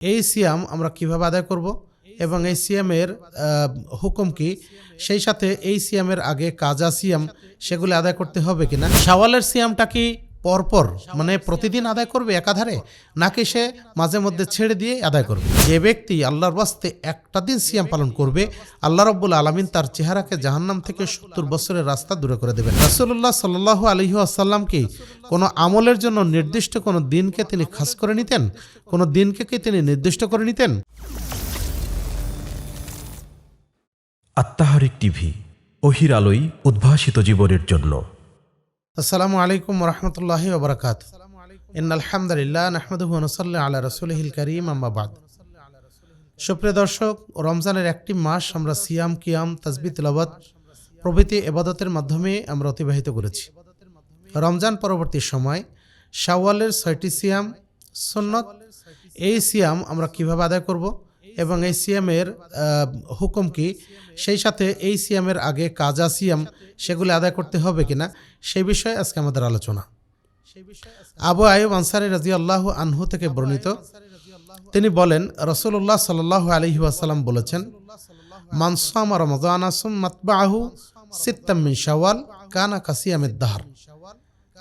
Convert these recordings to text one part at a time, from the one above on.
এই সিয়াম আমরা কীভাবে আদায় করব এবং এই সিয়ামের হুকুম কি? সেই সাথে এই সিয়ামের আগে কাজা সিয়াম, সেগুলি আদায় করতে হবে কিনা? শাওয়ালের সিয়ামটা কি পরপর মানে প্রতিদিন আদায় করবে একাধারে, নাকি সে মাঝে মধ্যে ছেড়ে দিয়ে আদায় করবে? যে ব্যক্তি আল্লাহর বাস্তে একটা দিন সিয়াম পালন করবে, আল্লাহ রব্বুল আলমিন তার চেহারাকে জাহান্নাম থেকে সত্তর বছরের রাস্তা দূরে করে দেবেন। রাসুল্লাহ সাল্লাহ আলহি আসাল্লাম কি কোনো আমলের জন্য নির্দিষ্ট কোনো দিনকে তিনি খাস করে নিতেন? কোনো দিনকে কি তিনি নির্দিষ্ট করে নিতেন? আত্মাহারিক টিভি, অহির আলোই উদ্ভাসিত জীবনের জন্য। আসসালামু আলাইকুম রহমতুল্লাহি ওবরাকাত ইন আলহামদুলিল্লাহ নাহমদুহু নসল্লা আলা রসুলহিল করিম আম্মাবাদ সুপ্রিয় দর্শক, রমজানের একটি মাস আমরা সিয়াম, কিয়াম তাজবি তিলাবত প্রভৃতি এবাদতের মাধ্যমে আমরা অতিবাহিত করেছি। রমজান পরবর্তী সময়, শাওয়ালের ছয়টি সিয়াম, সুন্নত, এই সিয়াম আমরা কীভাবে আদায় করব? এবং এই সিয়ামের আহ, হুকুম কি? সেই সাথে এই সিয়ামের আগে কাজা সিয়াম সেগুলি আদায় করতে হবে কিনা? সেই বিষয়ে আজকে আমাদের আলোচনা। আবু আয়ুব আনসারি রাজি আল্লাহ আনহু থেকে বর্ণিত। তিনি বলেন রসুল্লাহ সাল্লাহ আলহি আসাল্লাম বলেছেন মানসাম রমজান আসুম মাতবাহু সিত্তাম্মিন শাওয়াল কানা কাসিয়ামের দাহার।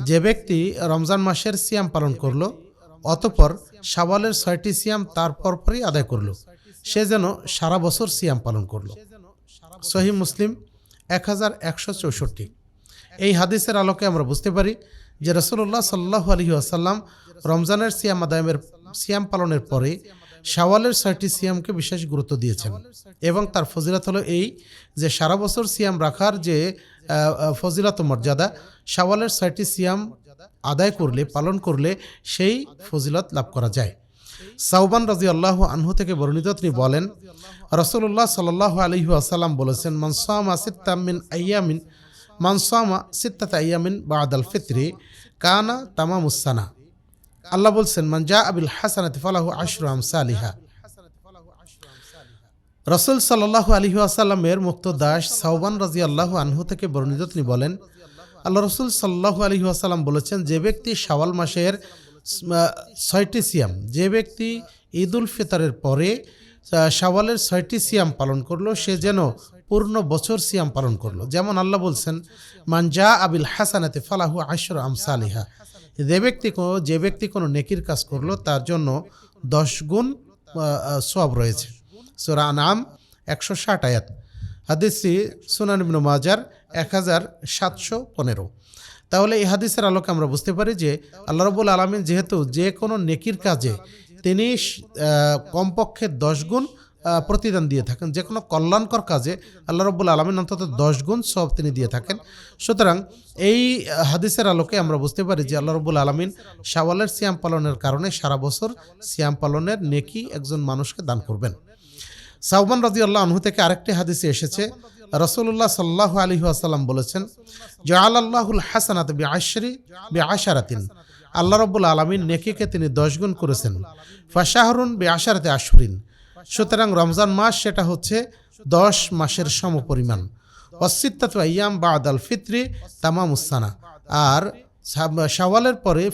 যে ব্যক্তি রমজান মাসের সিয়াম পালন করল অতপর শাওয়ালের ছয়টি সিয়াম তার পরপরই আদায় করল। সে যেন সারা বছর সিয়াম পালন করল। সহি মুসলিম এক হাজার একশো চৌষট্টি। এই হাদিসের আলোকে আমরা বুঝতে পারি যে রসুল্লাহ সাল্লাহ আলহি আসাল্লাম রমজানের সিয়াম আদায়ের সিয়াম পালনের পরে শাওয়ালের ছয়টি সিয়ামকে বিশেষ গুরুত্ব দিয়েছেন এবং তার ফজিলত হলো এই যে সারা বছর সিয়াম রাখার যে ফজিলত মর্যাদা, শাওয়ালের ছয়টি সিয়াম আদায় করলে, পালন করলে সেই ফজিলত লাভ করা যায়। সাউবান রাজি আল্লাহ আনহু থেকে বর্ণিত তিনি বলেন রসুল্লাহ সাল্লাহ আলহি আসাল্লাম বলেছেন মনসামা সিত্তামিন আয়ামিন মানসামা সিত্তাত আয়ামিন বাদ আল ফিত্রি কানা তামামুসানা আল্লাহ বলছেন মানজা আবিল হাসানাত ফালাহু আশরু আমসালিহা। রসুল সাল্লাহ আলহি আসাল্লামের মুক্ত দাস সাউবান রাজি আল্লাহ আনহু থেকে বর্ণিত তিনি বলেন আল্লাহ রসুল সাল্লাহ আলহি আসাল্লাম বলেছেন, যে ব্যক্তি শাওয়াল মাসের ছয়টি সিয়াম, যে ব্যক্তি ঈদ উল ফিতরের পরে শাওয়ালের ছয়টি সিয়াম পালন করল, সে যেন পূর্ণ বছর সিয়াম পালন করল। যেমন আল্লাহ বলছেন মানজা আবিল হাসানাতে ফালাহু আশর আমসালিহা। যে ব্যক্তি যে ব্যক্তি কোনো নেকির কাজ করল, তার জন্য দশ গুণ সব রয়েছে। সোরা নাম একশো ষাট আয়াত। হাদিসটি সুনান মাজার এক হাজার সাতশো পনেরো। তাহলে এই হাদিসের আলোকে আমরা বুঝতে পারি যে আল্লাহ রবুল আলমিন যেহেতু যে কোনো নেকির কাজে তিনি কমপক্ষে দশ গুণ প্রতিদান দিয়ে থাকেন। যে কোনো কল্যাণকর কাজে আল্লাহ রব্বুল আলমিন অন্তত দশ গুণ সব তিনি দিয়ে থাকেন। সুতরাং এই হাদিসের আলোকে আমরা বুঝতে পারি যে আল্লাহ রব্বুল আলমিন শাওয়ালের সিয়াম পালনের কারণে সারা বছর সিয়াম পালনের নেকি একজন মানুষকে দান করবেন। সাউবান রাজি আল্লাহ আনহু থেকে আরেকটি হাদিসে এসেছে রসুল্লাহ সাল্লাহ আলী আসাল্লাম বলেছেন জয়াল আল্লাহুল হাসানাত বি আশরি বি আশারাতিন আল্লাহ রব্বুল আলমিন নেকিকে তিনি দশ গুণ করেছেন। ফাশাহরুন বি আশারাতে আশরিন সুতরাং রমজান মাস সেটা হচ্ছে দশ মাসের সমপরিমাণ। অসিত্তাত ইয়াম বা আদাল ফিত্রি তামামুসানা আর শাব- শাওয়ালের পরে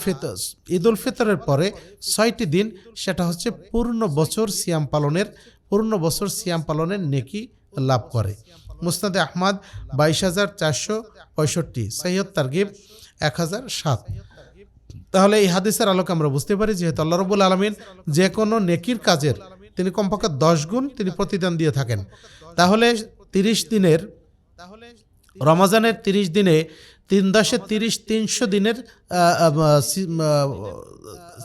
ঈদ উল ফিতরের পরে ছয়টি দিন, সেটা হচ্ছে পূর্ণ বছর সিয়াম পালনের, পূর্ণ বছর সিয়াম পালনের নেকি লাভ করে। মুস্তাদে আহমদ বাইশ হাজার চারশো পঁয়ষট্টি, সৈয়দ তারগিব এক হাজার সাত। তাহলে এই হাদিসের আলোকে আমরা বুঝতে পারি যেহেতু আল্লাহ রবুল আলমিন যে কোনো নেকির কাজের তিনি কমপক্ষে দশ গুণ তিনি প্রতিদান দিয়ে থাকেন। তাহলে তিরিশ দিনের তাহলে রমাজানের তিরিশ দিনে তিন দশে তিরিশ তিনশো দিনের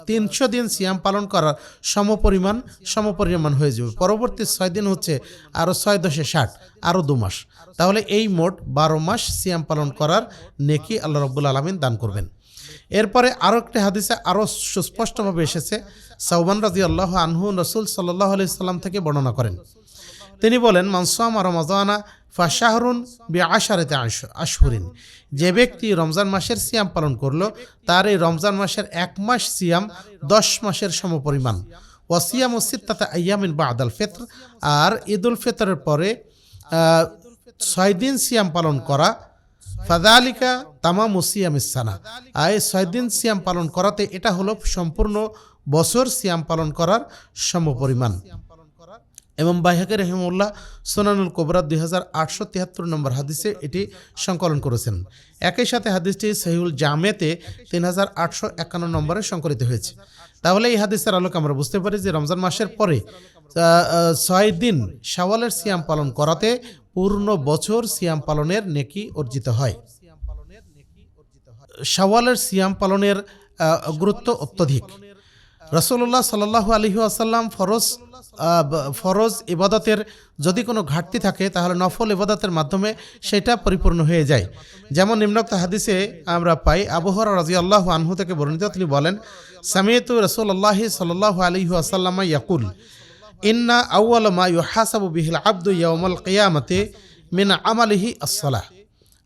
তিনশো দিন সিয়াম পালন করার সম সমপরিমাণ সমপরিমাণ হয়ে যাবে। পরবর্তী ছয় দিন হচ্ছে আরও ছয় দশে ষাট আরও দু মাস। তাহলে এই মোট বারো মাস সিয়াম পালন করার নেকি আল্লাহ রব্বুল আলমিন দান করবেন। এরপরে আরও একটি হাদিসে আরও সুস্পষ্টভাবে এসেছে সাউবান রাজি আল্লাহ আনহু রসুল সাল্লাহ আলি সাল্লাম থেকে বর্ণনা করেন। তিনি বলেন মানসাম রমাজানা ফাশাহরুন বি আশারেতে আশহুরিন। যে ব্যক্তি রমজান মাসের সিয়াম পালন করল, তার এই রমজান মাসের এক মাস সিয়াম দশ মাসের সমপরিমাণ। ওয়াসিয়াম সিত্তাতে আয়ামিন বা আদাল ফেতর। আর ঈদ উল ফিতরের পরে ছয় দিন সিয়াম পালন করা। ফাদালিকা তামাম সিয়াম ইসানা আর এই ছয় দিন সিয়াম পালন করাতে এটা হলো সম্পূর্ণ বছর সিয়াম পালন করার সমপরিমাণ। এবং বাইহাকে রহিমউল্লাহ সোনানুল কোবরা দুই হাজার আটশো তিয়াত্তর নম্বর হাদিসে এটি সংকলন করেছেন। একই সাথে হাদিসটি সহিউল জামেতে তিন হাজার আটশো একান্ন নম্বরে সংকলিত হয়েছে। তাহলে এই হাদিসের আলোকে আমরা বুঝতে পারি যে রমজান মাসের পরে ছয় দিন শাওয়ালের সিয়াম পালন করাতে পূর্ণ বছর সিয়াম পালনের নেকি অর্জিত হয়। শাওয়ালের সিয়াম পালনের গুরুত্ব অত্যধিক। রসুল্লাহ সাল্লাহ আলহি আসাল্লাম ফরজ ফরজ ইবাদতের যদি কোনো ঘাটতি থাকে, তাহলে নফল ইবাদতের মাধ্যমে সেটা পরিপূর্ণ হয়ে যায়। যেমন নিম্নোক্ত হাদিসে আমরা পাই আবহরা রাজি আল্লাহ আনহু থেকে বর্ণিত, তিনি বলেন সামিয়তু রসুল্লাহ সাল্লাহ আলহি আসাল্লামা ইয়াকুল, ইন্না আউ্ল মা ইউহাসাবু বিহিল আব্দু ইয়াউমাল কিয়ামতে মিন আমালিহি আসসালাহ।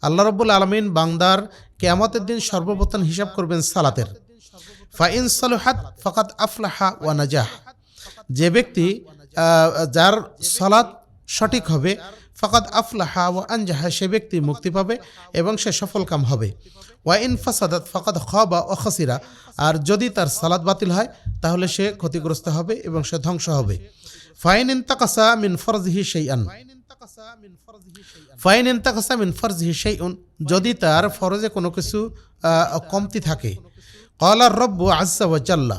আল্লাহ রব্বুল আলমিন বাংদার কেয়ামতের দিন সর্বপ্রথম হিসাব করবেন সালাতের। ফাইন সালুহাত ফকাত আফলাহা ওয়া নাজাহ। যে ব্যক্তি যার সালাত সঠিক হবে ফকাত আফলাহা ও আনজাহা, সে ব্যক্তি মুক্তি পাবে এবং সে সফলকাম হবে। ওয়া ইন ফাসাদাত ফকাত খবা ও খাসিরা, আর যদি তার সালাদ বাতিল হয়, তাহলে সে ক্ষতিগ্রস্ত হবে এবং সে ধ্বংস হবে। ফাইন ইন তাকাসা মিন ফরজহি সেইআন ফাইন ইন্তাকাসা মিন ফরজহি শাইউন, যদি তার ফরজে কোনো কিছু কমতি থাকে। কলার রব্বু আজ্জা ওয়া জাল্লা,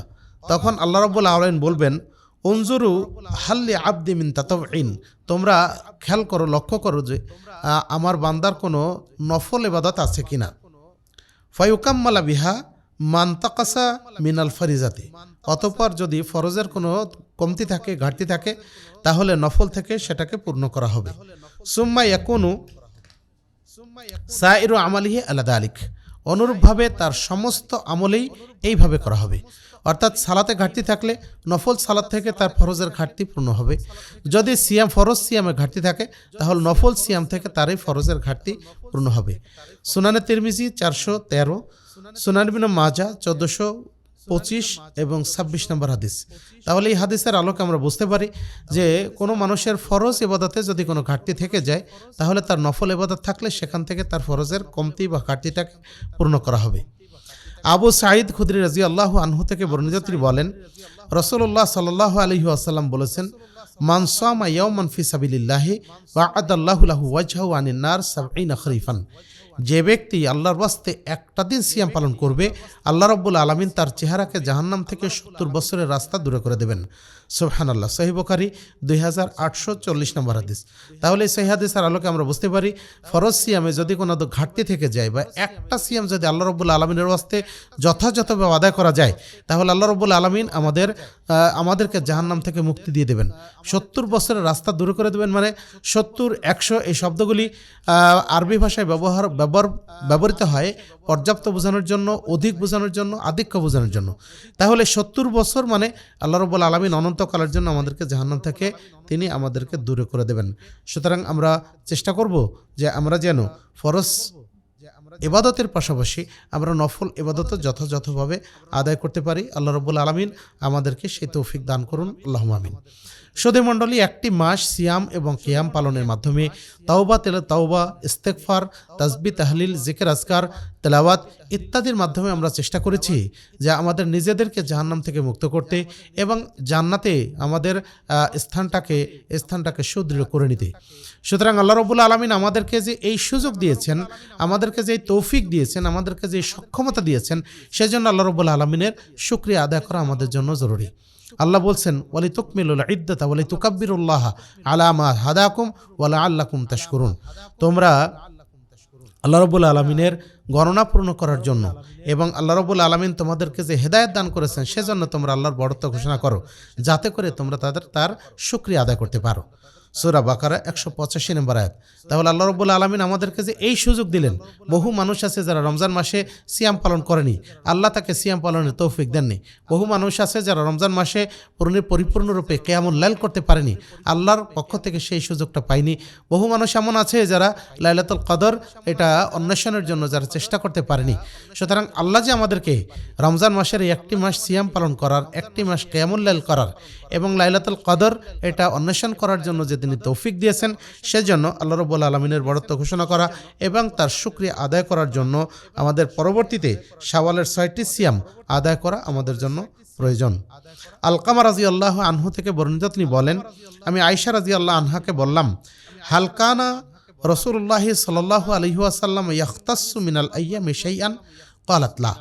তখন আল্লাহ রব্বুল আলমিন বলবেন অঞ্জুরু হাল্লি আব্দি মিন তাতইন তোমরা খেয়াল করো, লক্ষ্য করো যে আমার বান্দার কোনো নফল ইবাদত আছে কিনা। ফায়ুকাম্মালা বিহা মান্তাকাসা মিনাল ফরিজাতি। অতপর যদি ফরজের কোনো কমতি থাকে, ঘাটতি থাকে, তাহলে নফল থেকে সেটাকে পূর্ণ করা হবে। সুম্মা ইয়াকুনু সাইরু আমালিহি আলাদা আলিক অনুরূপভাবে তার সমস্ত আমলেই এইভাবে করা হবে। অর্থাৎ সালাতে ঘাটতি থাকলে নফল সালাত থেকে তার ফরজের ঘাটতি পূর্ণ হবে। যদি সিয়াম ফরজ সিয়ামে ঘাটতি থাকে, তাহলে নফল সিয়াম থেকে তারই ফরজের ঘাটতি পূর্ণ হবে। সুনানে তিরমিজি চারশো তেরো, সুনান বিন মাজা চোদ্দোশো পঁচিশ এবং ছাব্বিশ নম্বর হাদিস। তাহলে এই হাদিসের আলোকে আমরা বুঝতে পারি যে কোনো মানুষের ফরজ ইবাদতে যদি কোনো ঘাটতি থেকে যায়, তাহলে তার নফল ইবাদত থাকলে সেখান থেকে তার ফরজের কমতি বা ঘাটতিটাকে পূর্ণ করা হবে। আবু সাঈদ খুদরি রাজি আল্লাহ আনহু থেকে বর্ণিত তিনি বলেন রসুল্লাহ সাল্লাহ আলহি আসাল্লাম বলেছেন মানসামা ইয়াউমান ফি সাবিল্লাহি ওয়া আদাল্লাহু লাহু ওয়াজহাহু আনিন নার সাবঈনা খরিফান। যে ব্যক্তি আল্লাহর বাস্তে একটা দিন সিয়াম পালন করবে, আল্লাহ রব্বুল আলমিন তার চেহারাকে জাহান্নাম থেকে সত্তর বছরের রাস্তা দূরে করে দেবেন। সোহান আল্লাহ সহিবকারী দুই হাজার আটশো চল্লিশ নম্বর হাদিস। তাহলে সহি হাদিসের আলোকে আমরা বুঝতে পারি, ফরজ সিয়ামে যদি কোনো ঘাটতি থেকে যায় বা একটা সিয়াম যদি আল্লাহ রব্বুল আলমিনের বাস্তে যথাযথভাবে আদায় করা যায়, তাহলে আল্লাহ রব্বুল আলমিন আমাদের আমাদেরকে জাহান্নাম থেকে মুক্তি দিয়ে দেবেন। সত্তর বছরের রাস্তা দূর করে দেবেন মানে সত্তর, একশো এই শব্দগুলি আরবি ভাষায় ব্যবহার ব্যবহার, ব্যবহৃত হয় পর্যাপ্ত বোঝানোর জন্য, অধিক বোঝানোর জন্য, আধিক্য বোঝানোর জন্য। তাহলে সত্তর বছর মানে আল্লাহ রব্বুল আলমিন অনন্তকালের জন্য আমাদেরকে জাহান্নাম থেকে তিনি আমাদেরকে দূরে করে দেবেন। সুতরাং আমরা চেষ্টা করব যে আমরা যেন ফরজ এবাদতের পাশাপাশি আমরা নফল এবাদত যথাযথভাবে আদায় করতে পারি। আল্লাহ রব্বুল আলমিন আমাদেরকে সেই তৌফিক দান করুন। আল্লাহ আমিন। সদে মণ্ডলী, একটি মাস সিয়াম এবং কিয়াম পালনের মাধ্যমে তাওবা তেল তাওবা ইস্তেকফার তাসবি, তাহলিল, জিকের, আজকার তেলাওয়াত ইত্যাদির মাধ্যমে আমরা চেষ্টা করেছি যে আমাদের নিজেদেরকে জাহান্নাম থেকে মুক্ত করতে এবং জান্নাতে আমাদের স্থানটাকে স্থানটাকে সুদৃঢ় করে নিতে। সুতরাং আল্লাহ রবুল আলমিন আমাদেরকে যে এই সুযোগ দিয়েছেন, আমাদেরকে যে তৌফিক দিয়েছেন, আমাদেরকে যে সক্ষমতা দিয়েছেন, সেজন্য আল্লাহ রবুল আলমিনের সুক্রিয়া আদায় করা আমাদের জন্য জরুরি। আল্লাহ বলছেন ওয়ালি তুকমিলুল ইদ্দাতা ওয়ালি তুকাব্বিরুল্লাহ আলামা হাদাকুম ওয়ালা আল্লাকুম তাশকুরুন। তোমরা আল্লাহ রবুল আলমিনের গণনা পূর্ণ করার জন্য। এবং আল্লাহ রবুল আলমিন তোমাদেরকে যে হেদায়ত দান করেছেন, সেজন্য তোমরা আল্লাহর বড়ত্ব ঘোষণা করো, যাতে করে তোমরা তাদের, তার সুক্রিয়া আদায় করতে পারো। সুরা বাকারা একশো পঁচাশি নম্বর আয়াত। তাহলে আল্লাহ রব্বুল আলমিন আমাদেরকে যে এই সুযোগ দিলেন, বহু মানুষ আছে যারা রমজান মাসে সিয়াম পালন করেনি, আল্লাহ তাকে সিয়াম পালনের তৌফিক দেননি। বহু মানুষ আছে যারা রমজান মাসে পূর্ণ পরিপূর্ণরূপে কেমন লাল করতে পারেনি, আল্লাহর পক্ষ থেকে সেই সুযোগটা পায়নি। বহু মানুষ এমন আছে যারা লাইলাতুল কদর, এটা অন্বেষণের জন্য যারা চেষ্টা করতে পারেনি। সুতরাং আল্লাহ যে আমাদেরকে রমজান মাসের একটি মাস সিয়াম পালন করার, একটি মাস কেয়ামুল লাইল করার এবং লাইলাতুল কদর, এটা অন্বেষণ করার জন্য যে তিনি তৌফিক দিয়েছেন। সেজন্য আল্লাহ রব্বুল আলমিনের বড়ত্ব ঘোষণা করা এবং তার সুক্রিয়া আদায় করার জন্য আমাদের পরবর্তীতে শাওয়ালের ছয়টি সিয়াম আদায় করা আমাদের জন্য প্রয়োজন। আলকামা রাজি আল্লাহ আনহু থেকে বর্ণিত তিনি বলেন, আমি আয়সা রাজি আল্লাহ আনহাকে বললাম হালকানা রসুল্লাহ সাল্লাহ আলহিহাসাল্লাম ইয়াখতাসু মিনাল আইয়া মিশাইয়ান কালাতলা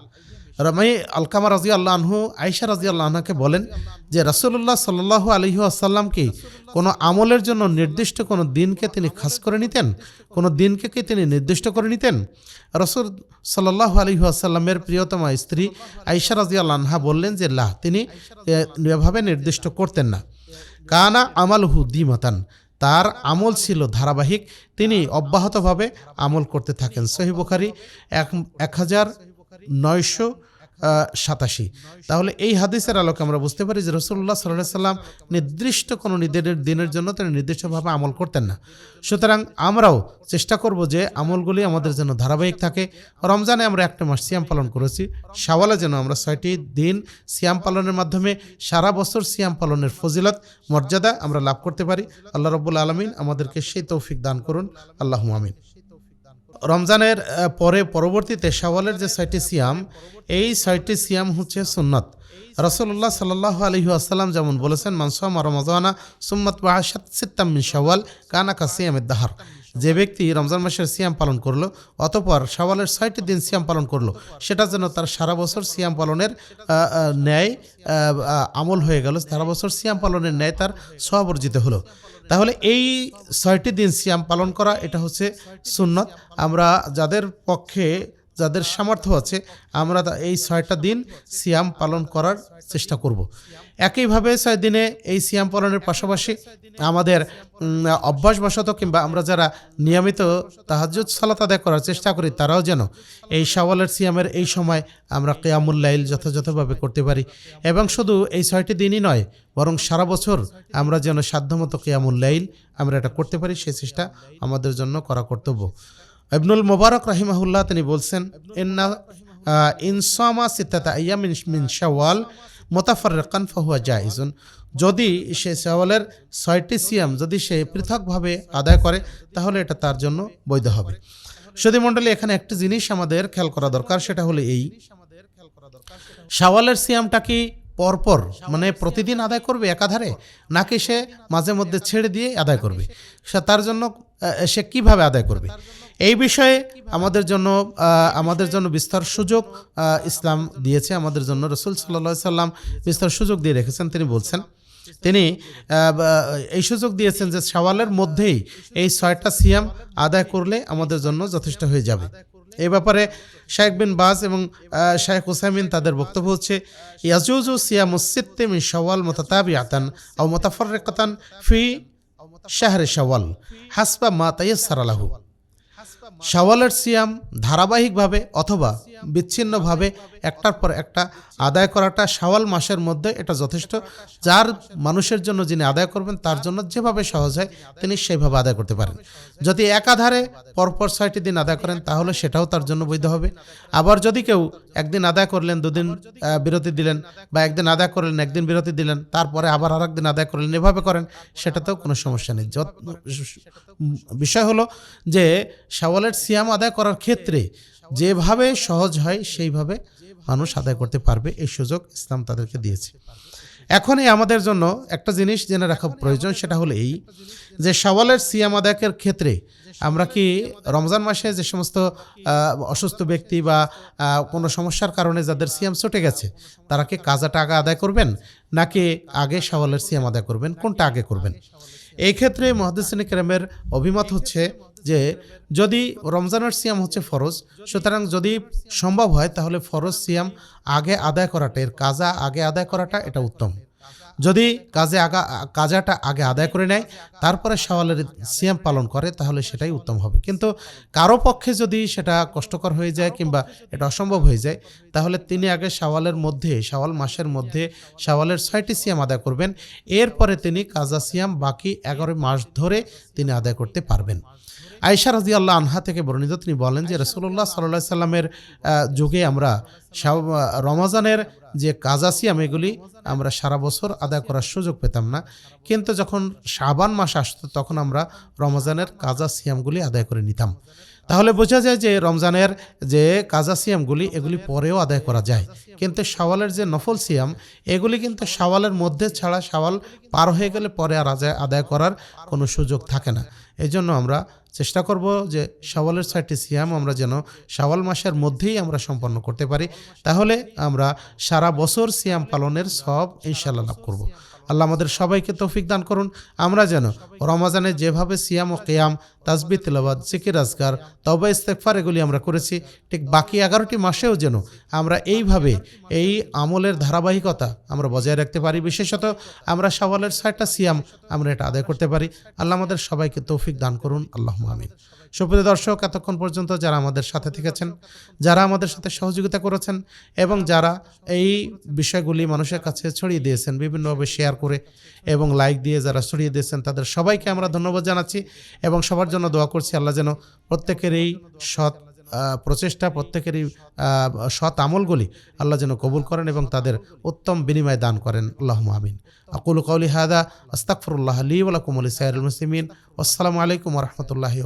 রমাই আলকামা রাজি আল্লাহ আয়সা রাজি আল্লাহ আনহাকে বলেন যে রসুল্লাহ সাল্লাহ আলহি আসাল্লাম কি কোনো আমলের জন্য নির্দিষ্ট কোনো দিনকে তিনি খাস করে নিতেন? কোনো দিনকে কি তিনি নির্দিষ্ট করে নিতেন? রসুল সাল্লাহ আলহি আসাল্লামের প্রিয়তমা স্ত্রী আয়সা রাজি আল্লাহ বললেন যে, লাহ, তিনি এভাবে নির্দিষ্ট করতেন না। কানা আমালহু দিমাতান তার আমল ছিল ধারাবাহিক, তিনি অব্যাহতভাবে আমল করতে থাকেন। সহি বুখারি এক এক হাজার নয়শো সাতাশি। তাহলে এই হাদিসের আলোকে আমরা বুঝতে পারি যে রসুল্লাহ সাল্লাহ সাল্লাম নির্দিষ্ট কোনো নিদের দিনের জন্য তিনি নির্দিষ্টভাবে আমল করতেন না। সুতরাং আমরাও চেষ্টা করব যে আমলগুলি আমাদের জন্য ধারাবাহিক থাকে। রমজানে আমরা একটা মাস সিয়াম পালন করেছি। শাওয়ালে যেন আমরা ছয়টি দিন সিয়াম পালনের মাধ্যমে সারা বছর সিয়াম পালনের ফজিলত, মর্যাদা আমরা লাভ করতে পারি। আল্লাহ রব্বুল আলমিন আমাদেরকে সেই তৌফিক দান করুন। আল্লাহ আমিন। রমজানের পরে পরবর্তীতে শাওয়ালের যে ছয়টি সিয়াম, এই ছয়টি সিয়াম হচ্ছে সুন্নত। রসল্লাহ সাল্লাহ আলহি আসসালাম যেমন বলেছেন মানসামা রমজানা সুম্মত বাহাসাত সিত্তাম শাওয়াল, কানা কাসিয়ামের দাহার যে ব্যক্তি রমজান মাসের সিয়াম পালন করল, অতপর সওয়ালের ছয়টি দিন সিয়াম পালন করল, সেটা যেন তার সারা বছর সিয়াম পালনের ন্যায় আমল হয়ে গেল, সারা বছর সিয়াম পালনের ন্যায় তার সবর্জিত হলো। তাহলে এই ছয়টি দিন সিয়াম পালন করা, এটা হচ্ছে সুন্নত। আমরা যাদের পক্ষে যাদের সামর্থ্য আছে, আমরা এই ছয়টা দিন সিয়াম পালন করার চেষ্টা করব। একইভাবে ছয় দিনে এই সিয়াম পালনের পাশাপাশি আমাদের অভ্যাসবশত কিংবা আমরা যারা নিয়মিত তাহাজুদ সালাত আদায় করার চেষ্টা করি, তারাও যেন এই শাওয়ালের সিয়ামের এই সময় আমরা কেয়ামুল্লাইল যথাযথভাবে করতে পারি এবং শুধু এই ছয়টি দিনই নয়, বরং সারা বছর আমরা যেন সাধ্যমতো কেয়ামুল্লাইল আমরা এটা করতে পারি সেই চেষ্টা আমাদের জন্য করা কর্তব্য ইবনুল মোবারক রাহিমাহুল্লাহ তিনি বলছেন আহ, ইনসামা সিত্তাতা আইয়া মিন শাওয়াল মোতাফারকান ফাহুয়া জাইজুন। যদি সে শাওয়ালের ছয়টি সিয়াম যদি সে পৃথকভাবে আদায় করে তাহলে এটা তার জন্য বৈধ হবে। সুধী মণ্ডলী এখানে একটি জিনিস আমাদের খেয়াল করা দরকার সেটা হলো এই। শাওয়ালের সিয়ামটা কি পরপর মানে প্রতিদিন আদায় করবে একাধারে নাকি সে মাঝে মধ্যে ছেড়ে দিয়ে আদায় করবে? সে তার জন্য সে কীভাবে আদায় করবে? এই বিষয়ে আমাদের জন্য আমাদের জন্য বিস্তার সুযোগ ইসলাম দিয়েছে, আমাদের জন্য রসুল সাল্লা সাল্লাম বিস্তার সুযোগ দিয়ে রেখেছেন, তিনি বলছেন। তিনি এই সুযোগ দিয়েছেন যে সওয়ালের মধ্যেই এই ছয়টা সিয়াম আদায় করলে আমাদের জন্য যথেষ্ট হয়ে যাবে। এ ব্যাপারে শাহেখ বিন বাজ এবং শাহেখ হুসাইমিন তাদের বক্তব্য হচ্ছে ইয়াজুজু সিয়া মুসিত্তে মিন শাওয়াল মোতাতাবি আতান আও মোতাফারকাতান ফি শাহরে শাওয়াল হাসবা মা তাইয়াসার আলাহু শাওয়ালের সিয়াম ধারাবাহিকভাবে অথবা বিচ্ছিন্নভাবে একটার পর একটা আদায় করাটা শাওয়াল মাসের মধ্যে এটা যথেষ্ট। যার মানুষের জন্য যিনি আদায় করবেন, তার জন্য যেভাবে সহজ হয় তিনি সেইভাবে আদায় করতে পারেন। যদি একাধারে পরপর ছয়টি দিন আদায় করেন, তাহলে সেটাও তার জন্য বৈধ হবে। আবার যদি কেউ একদিন আদায় করলেন, দুদিন বিরতি দিলেন বা একদিন আদায় করলেন, একদিন বিরতি দিলেন, তারপরে আবার আর একদিন আদায় করলেন, এভাবে করেন, সেটাতেও কোনো সমস্যা নেই। বিষয় হলো যে, শাওয়ালের সিয়াম আদায় করার ক্ষেত্রে যেভাবে সহজ হয়, সেইভাবে মানুষ আদায় করতে পারবে। এই সুযোগ ইসলাম তাদেরকে দিয়েছে। এখনই আমাদের জন্য একটা জিনিস জেনে রাখা প্রয়োজন, সেটা হলো এই যে সওয়ালের সিয়াম আদায়ের ক্ষেত্রে আমরা কি রমজান মাসে যে সমস্ত অসুস্থ ব্যক্তি বা কোনো সমস্যার কারণে যাদের সিয়াম ছুটে গেছে, তারা কি কাজা টাকা আদায় করবেন, নাকি আগে সওয়ালের সিয়াম আদায় করবেন, কোনটা আগে করবেন? এই ক্ষেত্রে মহাদিসিন কেরামের অভিমত হচ্ছে যে যদি রমজানের সিয়াম হচ্ছে ফরজ, সুতরাং যদি সম্ভব হয় তাহলে ফরজ সিয়াম আগে আদায় করাটা, এর কাজা আগে আদায় করাটা এটা উত্তম। যদি কাজে আগা, কাজাটা আগে আদায় করে নেয়, তারপরে সওয়ালের সিয়াম পালন করে, তাহলে সেটাই উত্তম হবে। কিন্তু কারও পক্ষে যদি সেটা কষ্টকর হয়ে যায় কিংবা এটা অসম্ভব হয়ে যায়, তাহলে তিনি আগে সওয়ালের মধ্যে সওয়াল মাসের মধ্যে সওয়ালের ছয়টি সিয়াম আদায় করবেন। এরপরে তিনি কাজা সিয়াম বাকি এগারো মাস ধরে তিনি আদায় করতে পারবেন। আয়সা রাজি আল্লাহ আনহা থেকে বর্ণিত তিনি বলেন যে রসুল্লাহ সাল্লাহ সাল্লামের যুগে আমরা রমাজানের যে কাজা সিয়াম এগুলি আমরা সারা বছর আদায় করার সুযোগ পেতাম না। কিন্তু যখন শাবান মাস আসতো তখন আমরা রমজানের কাজা সিয়ামগুলি আদায় করে নিতাম। তাহলে বোঝা যায় যে রমজানের যে কাজা সিয়ামগুলি এগুলি পরেও আদায় করা যায়। কিন্তু শাওয়ালের যে নফল সিয়াম এগুলি কিন্তু শাওয়ালের মধ্যে ছাড়া শাওয়াল পার হয়ে গেলে পরে আর আদায় আদায় করার কোনো সুযোগ থাকে না। এই জন্য আমরা চেষ্টা করব যে শাওয়ালের ছয়টি সিয়াম আমরা যেন শাওয়াল মাসের মধ্যেই আমরা সম্পন্ন করতে পারি। তাহলে আমরা সারা বছর সিয়াম পালনের সব ইনশাল্লাহ লাভ করব। আল্লাহ আমাদের সবাইকে তৌফিক দান করুন। আমরা যেন রমাজানে যেভাবে সিয়াম ও কেয়াম তাজবি তেলাবাদ জিকির আজগার তবা ইস্তেকফার এগুলি আমরা করেছি, ঠিক বাকি এগারোটি মাসেও যেন আমরা এইভাবে এই আমলের ধারাবাহিকতা আমরা বজায় রাখতে পারি। বিশেষত আমরা সওয়ালের ছয়টা সিয়াম আমরা এটা আদায় করতে পারি। আল্লাহ আমাদের সবাইকে তৌফিক দান করুন। আল্লাহ আমিন। সুপ্রিয় দর্শক, এতক্ষণ পর্যন্ত যারা আমাদের সাথে থেকেছেন, যারা আমাদের সাথে সহযোগিতা করেছেন এবং যারা এই বিষয়গুলি মানুষের কাছে ছড়িয়ে দিয়েছেন, বিভিন্নভাবে শেয়ার করে এবং লাইক দিয়ে যারা ছড়িয়ে দিয়েছেন, তাদের সবাইকে আমরা ধন্যবাদ জানাচ্ছি এবং সবার জন্য দোয়া করছি আল্লাহ যেন প্রত্যেকের এই সৎ প্রচেষ্টা প্রত্যেকেরই সৎ আমলগুলি আল্লাহ যেন কবুল করেন এবং তাদের উত্তম বিনিময় দান করেন। আল্লাহ আমিন। আকুল কৌলি হাদা আস্তাকফরুল্লাহ আলী ওলাকুম আলী সাইরুল মুসলিমিন। আসসালামু আলাইকুম রহমতুল্লাহি